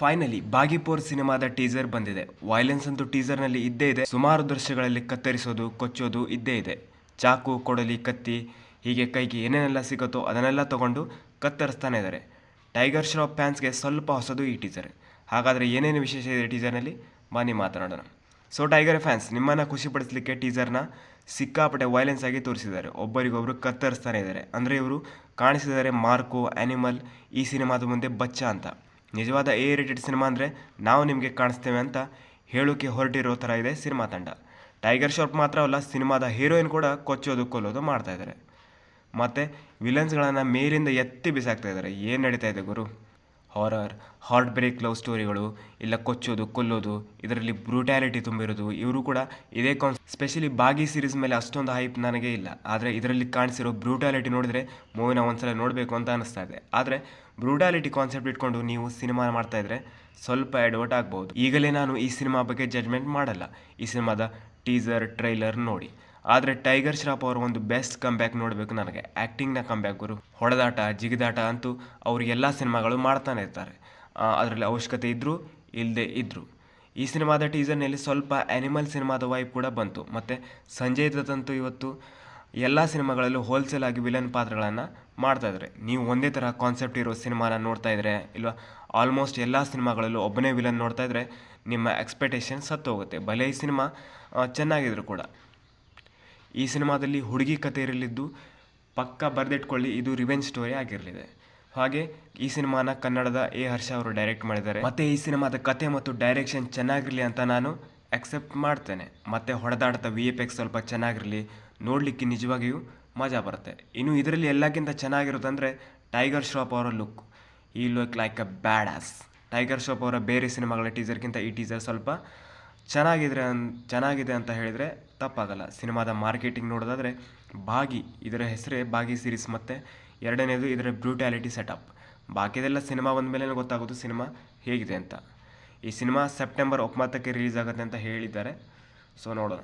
Finally ಬಾಗಿಪೋರ್ ಸಿನಿಮಾದ teaser ಬಂದಿದೆ. Violence ಅಂತೂ ಟೀಸರ್ನಲ್ಲಿ ಇದ್ದೇ ಇದೆ. ಸುಮಾರು ದೃಶ್ಯಗಳಲ್ಲಿ ಕತ್ತರಿಸೋದು, ಕೊಚ್ಚೋದು ಇದ್ದೇ ಇದೆ. ಚಾಕು, ಕೊಡಲಿ, ಕತ್ತಿ, ಹೀಗೆ ಕೈಗೆ ಏನೇನೆಲ್ಲ ಸಿಗುತ್ತೋ ಅದನ್ನೆಲ್ಲ ತಗೊಂಡು ಕತ್ತರಿಸ್ತಾನೆ ಇದ್ದಾರೆ ಟೈಗರ್ ಶ್ರಾಫ್ ಫ್ಯಾನ್ಸ್ಗೆ ಸ್ವಲ್ಪ ಹೊಸದು ಈ ಟೀಸರ್ ಹಾಗಾದರೆ ಏನೇನು ವಿಶೇಷ ಇದೆ ಟೀಸರ್ನಲ್ಲಿ ಬನ್ನಿ ಮಾತನಾಡೋಣ. ಸೊ ಟೈಗರ್ ಫ್ಯಾನ್ಸ್ ನಿಮ್ಮನ್ನು ಖುಷಿಪಡಿಸಲಿಕ್ಕೆ ಟೀಸರ್ನ ಸಿಕ್ಕಾಪಟ್ಟೆ ವೈಲೆನ್ಸ್ ಆಗಿ ತೋರಿಸಿದ್ದಾರೆ. ಒಬ್ಬರಿಗೊಬ್ಬರು ಕತ್ತರಿಸ್ತಾನೆ ಇದ್ದಾರೆ ಅಂದರೆ ಇವರು ಕಾಣಿಸಿದ್ದಾರೆ ಮಾರ್ಕೋ ಆ್ಯನಿಮಲ್ ಈ ಸಿನಿಮಾದ ಮುಂದೆ ಬಚ್ಚ ಅಂತ. ನಿಜವಾದ ಎ ರೇಟೆಡ್ ಸಿನಿಮಾ ಅಂದರೆ ನಾವು ನಿಮಗೆ ಕಾಣಿಸ್ತೇವೆ ಅಂತ ಹೇಳೋಕೆ ಹೊರಟಿರೋ ಥರ ಇದೆ ಸಿನಿಮಾ ತಂಡ. ಟೈಗರ್ ಶಾರ್ಪ್ ಮಾತ್ರ ಅಲ್ಲ, ಸಿನಿಮಾದ ಹೀರೋಯಿನ್ ಕೂಡ ಕೊಚ್ಚೋದು, ಕೊಲ್ಲೋದು ಮಾಡ್ತಾ ಇದ್ದಾರೆ ಮತ್ತು ವಿಲನ್ಸ್ಗಳನ್ನು ಮೇಲಿಂದ ಎತ್ತಿ ಬಿಸಾಕ್ತಾ ಇದ್ದಾರೆ ಏನು ನಡೀತಾ ಇದೆ ಗುರು? ಹಾರರ್ ಹಾರ್ಟ್ ಬ್ರೇಕ್ ಲವ್ ಸ್ಟೋರಿಗಳು ಇಲ್ಲ ಕೊಚ್ಚೋದು, ಕೊಲ್ಲೋದು, ಇದರಲ್ಲಿ ಬ್ರೂಟ್ಯಾಲಿಟಿ ತುಂಬಿರೋದು, ಇವರು ಕೂಡ ಇದೇ ಕಾನ್ ಸ್ಪೆಷಲಿ ಬಾಗಿ ಸೀರೀಸ್ ಮೇಲೆ ಅಷ್ಟೊಂದು ಹೈಪ್ ನನಗೆ ಇಲ್ಲ. ಆದರೆ ಇದರಲ್ಲಿ ಕಾಣಿಸಿರೋ ಬ್ರೂಟ್ಯಾಲಿಟಿ ನೋಡಿದರೆ, ಮೂವಿನ ಒಂದ್ಸಲ ನೋಡಬೇಕು ಅಂತ ಅನಿಸ್ತಾ ಇದೆ. ಆದರೆ ಬ್ರೂಟ್ಯಾಲಿಟಿ ಕಾನ್ಸೆಪ್ಟ್ ಇಟ್ಕೊಂಡು ನೀವು ಸಿನಿಮಾ ಮಾಡ್ತಾ ಇದ್ರೆ ಸ್ವಲ್ಪ ಎಡವಟ್ ಆಗ್ಬೋದು. ಈಗಲೇ ನಾನು ಈ ಸಿನಿಮಾ ಬಗ್ಗೆ ಜಡ್ಜ್ಮೆಂಟ್ ಮಾಡಲ್ಲ. ಈ ಸಿನಿಮಾದ ಟೀಸರ್ ಟ್ರೈಲರ್ ನೋಡಿ. ಆದರೆ ಟೈಗರ್ ಶ್ರಾಫ್ ಅವರ ಒಂದು ಬೆಸ್ಟ್ ಕಂಬ್ಯಾಕ್ ನೋಡಬೇಕು ನನಗೆ. ಆ್ಯಕ್ಟಿಂಗ್ನ ಬ್ಯಾಕ್ ಗುರು. ಹೊಡೆದಾಟ, ಜಿಗಿದಾಟ ಅಂತೂ ಅವರು ಎಲ್ಲ ಸಿನಿಮಾಗಳು ಮಾಡ್ತಾನೆ ಇರ್ತಾರೆ. ಅದರಲ್ಲಿ ಅವಶ್ಯಕತೆ ಇದ್ದರೂ ಇಲ್ಲದೆ ಇದ್ದರು ಈ ಸಿನಿಮಾದ ಟೀಸರ್ನಲ್ಲಿ ಸ್ವಲ್ಪ ಆ್ಯನಿಮಲ್ ಸಿನಿಮಾದ ವೈಬ್ ಕೂಡ ಬಂತು. ಮತ್ತು ಸಂಜಯ್ ದತ್ತಂತೂ ಇವತ್ತು ಎಲ್ಲ ಸಿನಿಮಾಗಳಲ್ಲೂ ಹೋಲ್ಸೇಲ್ ಆಗಿ ವಿಲನ್ ಪಾತ್ರಗಳನ್ನು ಮಾಡ್ತಾ ಇದ್ದಾರೆ ನೀವು ಒಂದೇ ಥರ ಕಾನ್ಸೆಪ್ಟ್ ಇರೋ ಸಿನಿಮಾನ ನೋಡ್ತಾ ಇದ್ರೆ, ಇಲ್ವಾ ಆಲ್ಮೋಸ್ಟ್ ಎಲ್ಲ ಸಿನಿಮಾಗಳಲ್ಲೂ ಒಬ್ಬನೇ ವಿಲನ್ ನೋಡ್ತಾ ಇದ್ರೆ ನಿಮ್ಮ ಎಕ್ಸ್ಪೆಕ್ಟೇಷನ್ ಸತ್ತು ಹೋಗುತ್ತೆ ಭಲೆ ಈ ಸಿನಿಮಾ ಚೆನ್ನಾಗಿದ್ರು ಕೂಡ. ಈ ಸಿನಿಮಾದಲ್ಲಿ ಹುಡುಗಿ ಕತೆ ಇರಲಿದ್ದು ಪಕ್ಕ ಬರೆದಿಟ್ಕೊಳ್ಳಿ, ಇದು ರಿವೆಂಜ್ ಸ್ಟೋರಿ ಆಗಿರಲಿದೆ. ಹಾಗೆ ಈ ಸಿನಿಮಾನ ಕನ್ನಡದ ಎ ಹರ್ಷ ಅವರು ಡೈರೆಕ್ಟ್ ಮಾಡಿದ್ದಾರೆ. ಮತ್ತು ಈ ಸಿನಿಮಾದ ಕತೆ ಮತ್ತು ಡೈರೆಕ್ಷನ್ ಚೆನ್ನಾಗಿರಲಿ ಅಂತ ನಾನು ಅಕ್ಸೆಪ್ಟ್ ಮಾಡ್ತೇನೆ. ಮತ್ತು ಹೊಡೆದಾಡ್ತಾ ವಿ ಎಫ್ ಎಕ್ಸ್ ಸ್ವಲ್ಪ ಚೆನ್ನಾಗಿರಲಿ, ನೋಡಲಿಕ್ಕೆ ನಿಜವಾಗಿಯೂ ಮಜಾ ಬರುತ್ತೆ. ಇನ್ನು ಇದರಲ್ಲಿ ಎಲ್ಲಕ್ಕಿಂತ ಚೆನ್ನಾಗಿರೋದಂದರೆ ಟೈಗರ್ ಶ್ರಾಫ್ ಅವರ ಲುಕ್ ಈ look like a bad as Tiger Shroff ಅವರ ಬೇರೆ ಸಿನಿಮಾಗಳ ಟೀಸರ್ಗಿಂತ ಈ ಟೀಸರ್ ಸ್ವಲ್ಪ ಚೆನ್ನಾಗಿದ್ರೆ ಅನ್, ಚೆನ್ನಾಗಿದೆ ಅಂತ ಹೇಳಿದರೆ ತಪ್ಪಾಗಲ್ಲ. ಸಿನಿಮಾದ ಮಾರ್ಕೆಟಿಂಗ್ ನೋಡೋದಾದರೆ ಬಾಗಿ ಇದರ ಹೆಸರೇ ಬಾಗಿ ಸೀರೀಸ್ ಮತ್ತು ಎರಡನೇದು ಇದರ ಬ್ರೂಟ್ಯಾಲಿಟಿ ಸೆಟಪ್ ಬಾಕಿದೆಲ್ಲ ಸಿನಿಮಾ ಬಂದ ಮೇಲೆ ಗೊತ್ತಾಗೋದು ಸಿನಿಮಾ ಹೇಗಿದೆ ಅಂತ. ಈ ಸಿನಿಮಾ ಸೆಪ್ಟೆಂಬರ್ ಒಂಬತ್ತಕ್ಕೆ ರಿಲೀಸ್ ಆಗುತ್ತೆ ಅಂತ ಹೇಳಿದ್ದಾರೆ. ಸೊ ನೋಡೋಣ.